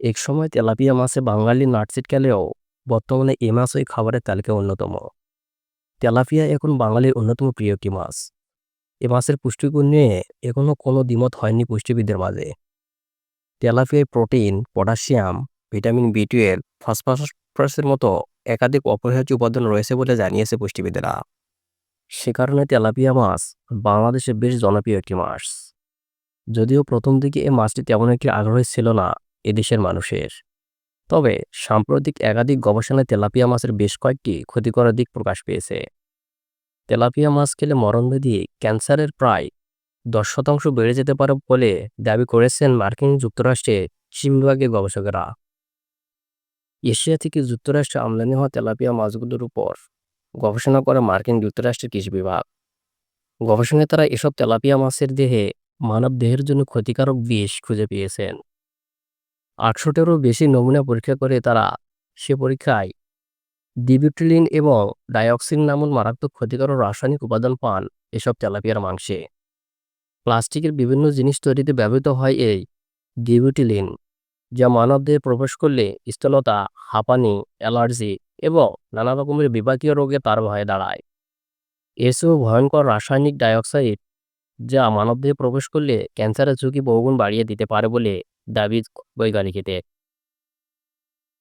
একসময় তেলাপিয়া মাছে বাঙালি নাটসিট খেলেও বর্তমানে এ মাছ ওই খাবারের তালিকায় অন্যতম তেলাপিয়া এখন বাঙালির অন্যতম প্রিয় একটি মাছ এ মাছের পুষ্টিগুণ নিয়ে এখনও কোনো দ্বিমত হয়নি পুষ্টিবিদদের মাঝে তেলাপিয়ায় protein potassium vitamin B twelve ফসফরাসের মতো একাধিক অপরিহার্য উপাদান রয়েছে বলে জানিয়েছে পুষ্টিবিদেরা সে কারণে তেলাপিয়া মাছ বাংলাদেশে বেশ জনপ্রিয় একটি মাছ যদিও প্রথম দিকে এই মাছটি তেমন একটি আগ্রহী ছিল না এদেশের মানুষের। তবে সাম্প্রতিক একাধিক গবেষণায় তেলাপিয়া মাছের বেশ কয়েকটি ক্ষতিকর দিক প্রকাশ পেয়েছে। তেলাপিয়া মাছ খেলে মরণব্যাধি ক্যান্সারের প্রায় দশ শতাংশ বেড়ে যেতে পারে বলে দাবি করেছেন মার্কিন যুক্তরাষ্ট্রের কৃষি বিভাগের গবেষকেরা। এশিয়া থেকে যুক্তরাষ্ট্রে আমদানি হওয়া তেলাপিয়া মাছগুলোর উপর গবেষণা করে মার্কিন যুক্তরাষ্ট্রের কৃষি বিভাগ। গবেষণায় তারা এসব তেলাপিয়া মাছের দেহে মানব দেহের জন্য ক্ষতিকারক বিষ খুঁজে পেয়েছেন। আটশোটারও বেশি নমুনা পরীক্ষা করে তারা সে পরীক্ষায় ডিবিউটিলিন এবং ডাইঅক্সিন নামক মারাত্মক ক্ষতিকর রাসায়নিক উপাদান পান এসব তেলাপিয়ার মাংসে। প্লাস্টিকের বিভিন্ন জিনিস তৈরিতে ব্যবহৃত হয় এই ডিবিউটিলিন যা মানবদেহে প্রবেশ করলে স্থলতা, হাঁপানি, অ্যালার্জি এবং নানা রকমের বিপাকীয় রোগে তার ভয়ে দাঁড়ায়। এসব ভয়ঙ্কর রাসায়নিক ডাইঅক্সাইড, যা মানবদেহে প্রবেশ করলে ক্যান্সারের ঝুঁকি বহুগুণ বাড়িয়ে দিতে পারে বলে দাবি বৈজ্ঞানিকদের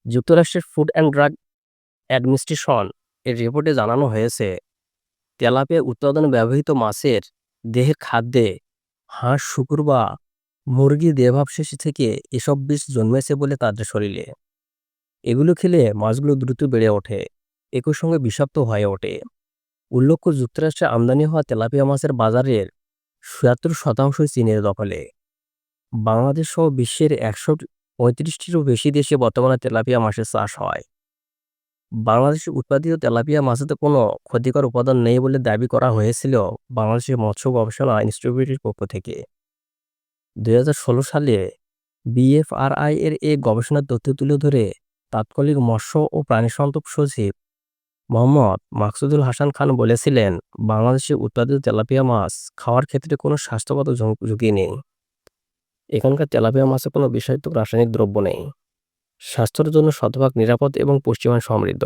যুক্তরাষ্ট্রের ফুড অ্যান্ড ড্রাগ অ্যাডমিনিস্ট্রেশন এর রিপোর্টে জানানো হয়েছে তেলাপিয়া উৎপাদনে ব্যবহৃত মাছের দেহের খাদ্যে হাঁস, শুকুর বা মুরগি দেহাবশেষ থেকে এসব বিষ জন্মেছে বলে তাদের শরীরে। এগুলো খেলে মাছগুলো দ্রুত বেড়ে ওঠে, একই সঙ্গে বিষাক্ত হয়ে ওঠে। উল্লেখ্য, যুক্তরাষ্ট্রে আমদানি হওয়া তেলাপিয়া মাছের বাজারের ছুয়াত্তর শতাংশই চীনের দখলে। বাংলাদেশ সহ বিশ্বের একশো পঁয়ত্রিশটিরও বেশি দেশে বর্তমানে তেলাপিয়া মাছের চাষ হয়। বাংলাদেশে উৎপাদিত তেলাপিয়া মাছেতে কোনো ক্ষতিকর উপাদান নেই বলে দাবি করা হয়েছিল বাংলাদেশের মৎস্য গবেষণা ইনস্টিটিউটের পক্ষ থেকে। দুই হাজার ষোলো সালে বিএফআরআই এর এই গবেষণার তথ্য তুলে ধরে তাৎকালিক মৎস্য ও প্রাণী সম্পদ সচিব মোহাম্মদ মাকসুদুল হাসান খান বলেছিলেন, বাংলাদেশে উৎপাদিত তেলাপিয়া মাছ খাওয়ার ক্ষেত্রে কোনো স্বাস্থ্যগত ঝুঁকি নেই। এখানকার তেলাপিয়া মাছে কোনো বিষাক্ত রাসায়নিক দ্রব্য নেই। স্বাস্থ্যের জন্য শতভাগ নিরাপদ এবং পুষ্টিমান সমৃদ্ধ।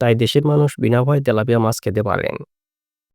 তাই দেশের মানুষ বিনা ভয়ে তেলাপিয়া মাছ খেতে পারেন।